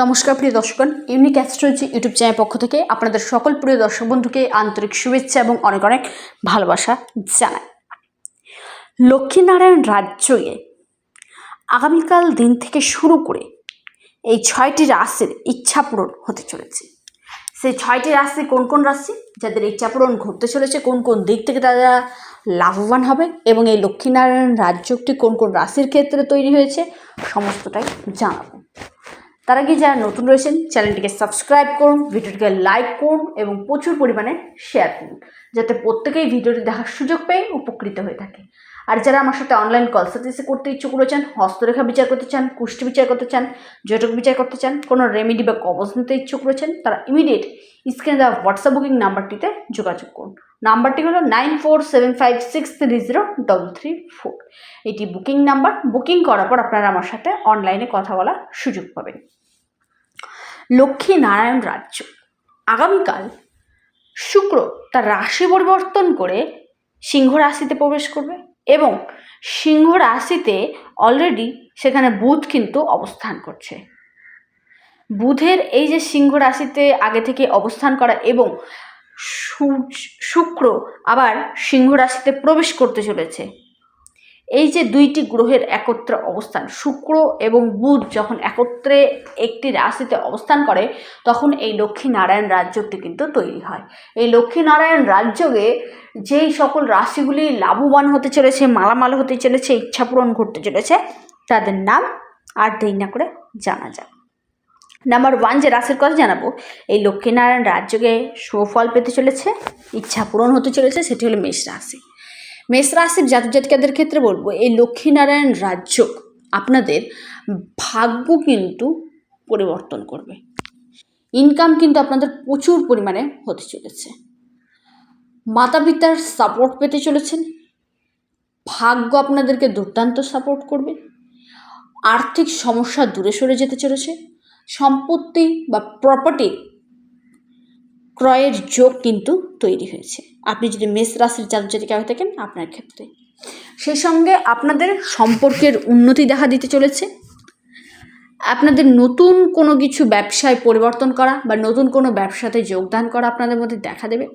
নমস্কার প্রিয় দর্শকগণ ইউনিক অ্যাস্ট্রোলজি ইউটিউব চ্যানেল পক্ষ থেকে আপনাদের সকল প্রিয় দর্শক বন্ধুকে আন্তরিক শুভেচ্ছা এবং অনেক অনেক ভালোবাসা জানাই। লক্ষ্মীনারায়ণ রাজ্যে আগামীকাল দিন থেকে শুরু করে এই ছয়টি রাশির ইচ্ছা পূরণ হতে চলেছে। সেই ছয়টি রাশি কোন কোন রাশি? যাদের ইচ্ছা পূরণ ঘটতে চলেছে, কোন কোন দিক থেকে তারা লাভবান হবে এবং এই লক্ষ্মীনারায়ণ রাজ্যটি কোন কোন রাশির ক্ষেত্রে তৈরি হয়েছে, সমস্তটাই জানাব। তার আগে যারা নতুন রয়েছেন, চ্যানেলটিকে সাবস্ক্রাইব করুন, ভিডিওটিকে লাইক করুন এবং প্রচুর পরিমাণে শেয়ার করুন, যাতে প্রত্যেকেই ভিডিওটি দেখার সুযোগ পেয়ে উপকৃত হয়ে থাকে। আর যারা আমার সাথে অনলাইন কনসালটেন্সি করতে ইচ্ছুক রয়েছেন, হস্তরেখা বিচার করতে চান, কুষ্টি বিচার করতে চান, জটক বিচার করতে চান, কোনো রেমেডি বা কবজ নিতে ইচ্ছুক রয়েছেন, তারা ইমিডিয়েট স্ক্রিনে দেওয়া হোয়াটসঅ্যাপ বুকিং নাম্বারটিতে যোগাযোগ করুন। নাম্বারটি হলো nine four seven five six three zero double three four এটি বুকিং নাম্বার বুকিং করার পর আপনারা আমার সাথে অনলাইনে কথা বলার সুযোগ পাবেন। লক্ষ্মী নারায়ণ রাজ্য। আগামীকাল শুক্র তার রাশি পরিবর্তন করে সিংহ রাশিতে প্রবেশ করবে এবং সিংহ রাশিতে অলরেডি সেখানে বুধ কিন্তু অবস্থান করছে। বুধের এই যে সিংহ রাশিতে আগে থেকে অবস্থান করা এবং সূর্য, শুক্র আবার সিংহ রাশিতে প্রবেশ করতে চলেছে এই যে দুইটি গ্রহের একত্রে অবস্থান, শুক্র এবং বুধ যখন একত্রে একটি রাশিতে অবস্থান করে, তখন এই লক্ষ্মী নারায়ণ রাজ্যটি কিন্তু তৈরি হয়। এই লক্ষ্মী নারায়ণ রাজ্যকে যেই সকল রাশিগুলি লাভবান হতে চলেছে, মালামাল হতে চলেছে, ইচ্ছা পূরণ করতে চলেছে, তাদের নাম আর দেরি না করে জানা যাক। নাম্বার ওয়ান যে রাশির কথা জানাব, এই লক্ষ্মীনারায়ণ রাজ্যকে সুফল পেতে চলেছে, ইচ্ছা পূরণ হতে চলেছে, সেটি হলো মেষ রাশি। মেষ রাশির জাতক জাতিকাদের ক্ষেত্রে বলব, এই লক্ষ্মীনারায়ণ রাজ্য আপনাদের ভাগ্য কিন্তু পরিবর্তন করবে। ইনকাম কিন্তু আপনাদের প্রচুর পরিমাণে হতে চলেছে। মাতা পিতার সাপোর্ট পেতে চলেছেন। ভাগ্য আপনাদেরকে দুর্দান্ত সাপোর্ট করবে। আর্থিক সমস্যা দূরে সরে যেতে চলেছে। সম্পত্তি বা প্রপার্টি ক্রয়ের যোগ কিন্তু তৈরি হয়েছে। আপনি যদি মেষ রাশির জাতক জাতিকা হয়ে থাকেন, আপনার ক্ষেত্রে। সেই সঙ্গে আপনাদের সম্পর্কের উন্নতি দেখা দিতে চলেছে। আপনাদের নতুন কোনো কিছু ব্যবসায় পরিবর্তন করা বা নতুন কোনো ব্যবসাতে যোগদান করা আপনাদের মধ্যে দেখা দেবে।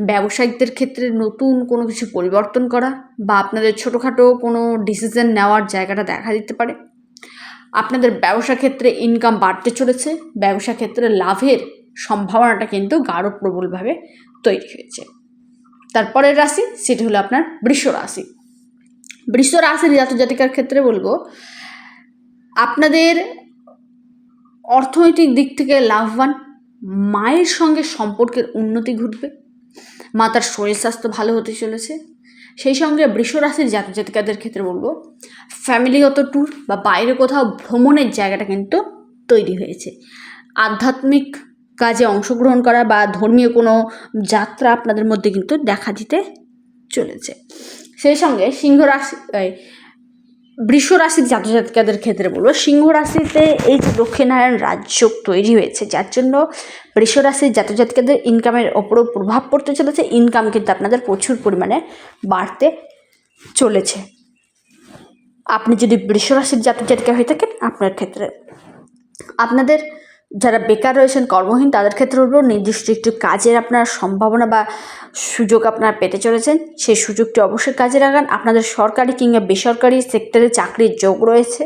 ব্যবসায়িকদের ক্ষেত্রে নতুন কোনো কিছু পরিবর্তন করা বা আপনাদের ছোটোখাটো কোনো ডিসিশন নেওয়ার জায়গাটা দেখা দিতে পারে। আপনাদের ব্যবসা ক্ষেত্রে ইনকাম বাড়তে চলেছে। ব্যবসা ক্ষেত্রে লাভের সম্ভাবনাটা কিন্তু গাঢ় প্রবলভাবে তৈরি হয়েছে। তারপরের রাশি সেটি হলো আপনার বৃষ রাশি। বৃষ রাশির জাতক জাতিকার ক্ষেত্রে বলব, আপনাদের অর্থনৈতিক দিক থেকে লাভবান, মায়ের সঙ্গে সম্পর্কের উন্নতি ঘটবে মাতার শরীর স্বাস্থ্য ভালো হতে চলেছে। সেই সঙ্গে বৃষ রাশির জাতক জাতিকাদের ক্ষেত্রে বলব ফ্যামিলিগত ট্যুর বা বাইরে কোথাও ভ্রমণের জায়গাটা কিন্তু তৈরি হয়েছে। আধ্যাত্মিক কাজে অংশগ্রহণ করা বা ধর্মীয় কোনো যাত্রা আপনাদের মধ্যে কিন্তু দেখা দিতে চলেছে। সেই সঙ্গে সিংহ রাশি বৃষ রাশির জাতক জাতিকাদের ক্ষেত্রে বলব, সিংহ রাশিতে এই যে দক্ষিণারায়ণ রাজ্য তৈরি হয়েছে, যার জন্য বৃষ রাশির জাতক জাতিকাদের ইনকামের ওপরও প্রভাব পড়তে চলেছে। ইনকাম কিন্তু আপনাদের প্রচুর পরিমাণে বাড়তে চলেছে। আপনি যদি বৃষ রাশির জাতক জাতিকা হয়ে থাকেন, আপনার ক্ষেত্রে আপনাদের যারা বেকার রয়েছেন, কর্মহীন, তাদের ক্ষেত্রে বলব নির্দিষ্ট একটু কাজের আপনার সম্ভাবনা বা সুযোগ আপনারা পেতে চলেছেন। সেই সুযোগটি অবশ্যই কাজে লাগান। আপনাদের সরকারি কিংবা বেসরকারি সেক্টরে চাকরির যোগ রয়েছে।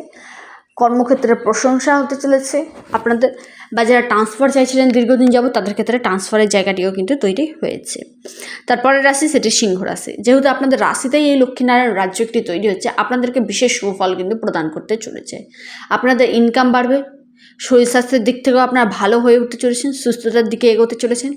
কর্মক্ষেত্রে প্রশংসা হতে চলেছে। আপনাদের বা যারা ট্রান্সফার চাইছিলেন দীর্ঘদিন যাবত তাদের ক্ষেত্রে ট্রান্সফারের জায়গাটিও কিন্তু তৈরি হয়েছে। তারপরের রাশি সেটি সিংহ রাশি। যেহেতু আপনাদের রাশিতেই এই লক্ষ্মীনারায়ণ রাজ্য একটি তৈরি হচ্ছে, আপনাদেরকে বিশেষ সুফল কিন্তু প্রদান করতে চলেছে। আপনাদের ইনকাম বাড়বে শরীর স্বাস্থ্যের দিক থেকেও আপনারা ভালো হয়ে উঠতে চলেছেন, সুস্থতার দিকে এগোতে চলেছেন।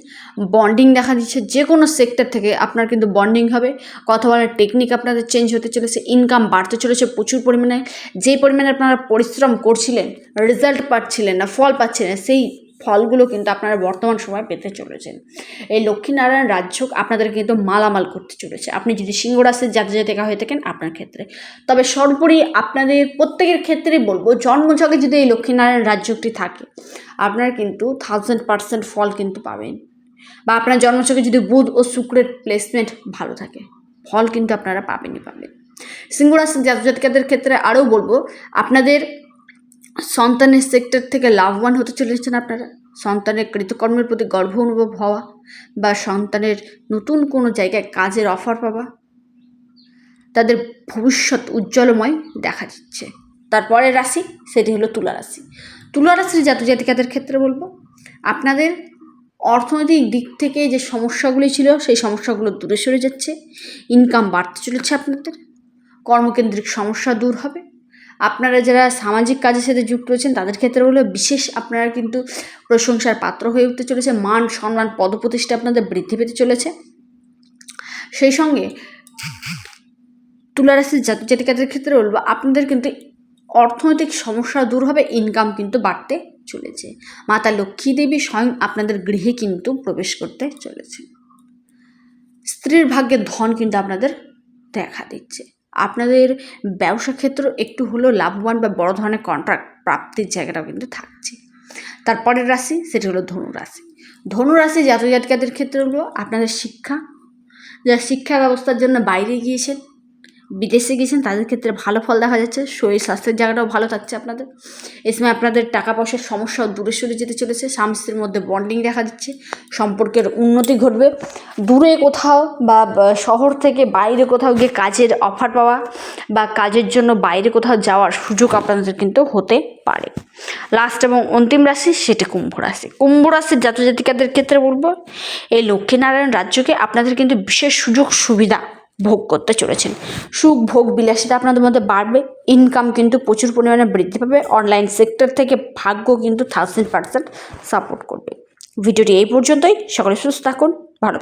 বন্ডিং দেখা দিচ্ছে যে কোনো সেক্টর থেকে আপনার কিন্তু বন্ডিং হবে। কথা বলার টেকনিক আপনাদের চেঞ্জ হতে চলেছে ইনকাম বাড়তে চলেছে প্রচুর পরিমাণে। যে পরিমাণে আপনারা পরিশ্রম করছিলেন রেজাল্ট পাচ্ছিলেন না, ফল পাচ্ছিলেন, সেই ফলগুলো কিন্তু আপনারা বর্তমান সময় পেতে চলেছেন। এই লক্ষ্মীনারায়ণ রাজ্য আপনাদের কিন্তু মালামাল করতে চলেছে। আপনি যদি সিংহ রাশির জাতি হয়ে থাকেন আপনার ক্ষেত্রে। তবে সর্বোপরি আপনাদের প্রত্যেকের ক্ষেত্রেই বলব জন্মছকে যদি এই লক্ষ্মীনারায়ণ রাজ্যটি থাকে, আপনারা কিন্তু থাউজেন্ড পার্সেন্ট ফল কিন্তু পাবেন। বা আপনার জন্মছকে যদি বুধ ও শুক্রের প্লেসমেন্ট ভালো থাকে, ফল কিন্তু আপনারা পাবেনই পাবেন। সিংহ রাশির জাতক জাতিকাদের ক্ষেত্রে আরও বলব, আপনাদের সন্তানের সেক্টর থেকে লাভবান হতে চলেছেন আপনারা। সন্তানের কৃতকর্মের প্রতি গর্ব অনুভব হওয়া বা সন্তানের নতুন কোনো জায়গায় কাজের অফার পাওয়া, তাদের ভবিষ্যৎ উজ্জ্বলময় দেখা যাচ্ছে তারপরের রাশি, সেটি হলো তুলা রাশি। তুলা রাশির জাতক জাতিকাদের ক্ষেত্রে বলব, আপনাদের অর্থনৈতিক দিক থেকে যে সমস্যাগুলি ছিল, সেই সমস্যাগুলো দূরে সরে যাচ্ছে ইনকাম বাড়তে চলেছে আপনাদের, কর্মকেন্দ্রিক সমস্যা দূর হবে আপনারা যারা সামাজিক কাজের সাথে যুক্ত রয়েছেন, তাদের ক্ষেত্রে হলো বিশেষ আপনারা কিন্তু প্রশংসার পাত্র হয়ে উঠতে চলেছে। মান সম্মান পদপ্রতিষ্ঠা আপনাদের বৃদ্ধি পেতে চলেছে। সেই সঙ্গে তুলারাশির জাতক জাতিকাদের ক্ষেত্রে বলব আপনাদের কিন্তু অর্থনৈতিক সমস্যা দূর হবে ইনকাম কিন্তু বাড়তে চলেছে। মাতা লক্ষ্মী দেবী স্বয়ং আপনাদের গৃহে কিন্তু প্রবেশ করতে চলেছে স্ত্রীর ভাগ্যে ধন কিন্তু আপনাদের দেখা দিচ্ছে। আপনাদের ব্যবসা ক্ষেত্র একটু হলেও লাভবান বা বড় ধরনের কন্ট্রাক্ট প্রাপ্তির জায়গাটাও কিন্তু থাকছে। তারপরের রাশি সেটি হলো ধনুরাশি ধনুরাশি ধনু রাশি জাতক জাতিকাদের ক্ষেত্রে হলো আপনাদের শিক্ষা যারা শিক্ষা ব্যবস্থার জন্য বাইরে গিয়েছেন বিদেশে গিয়েছেন, তাদের ক্ষেত্রে ভালো ফল দেখা যাচ্ছে, শরীর স্বাস্থ্যের জায়গাটাও ভালো থাকছে আপনাদের। এই সময় আপনাদের টাকা পয়সার সমস্যাও দূরে সরে যেতে চলেছে, স্বামী স্ত্রীর মধ্যে বন্ডিং দেখা যাচ্ছে সম্পর্কের উন্নতি ঘটবে। দূরে কোথাও বা শহর থেকে বাইরে কোথাও গিয়ে কাজের অফার পাওয়া বা কাজের জন্য বাইরে কোথাও যাওয়ার সুযোগ আপনাদের কিন্তু হতে পারে। লাস্ট এবং অন্তিম রাশি সেটি কুম্ভ রাশি। কুম্ভ রাশির জাতক জাতিকাদের ক্ষেত্রে বলব, এই লক্ষ্মীনারায়ণ রাজ্যকে আপনাদের কিন্তু বিশেষ সুযোগ সুবিধা ভোগ করতে চলেছেন। সুখ, ভোগ, বিলাসিতা আপনাদের মধ্যে বাড়বে। ইনকাম কিন্তু প্রচুর পরিমাণে বৃদ্ধি পাবে। অনলাইন সেক্টর থেকে ভাগ্য কিন্তু থাউজেন্ড পার্সেন্ট সাপোর্ট করবে। ভিডিওটি এই পর্যন্তই। সকলে সুস্থ থাকুন। ভালো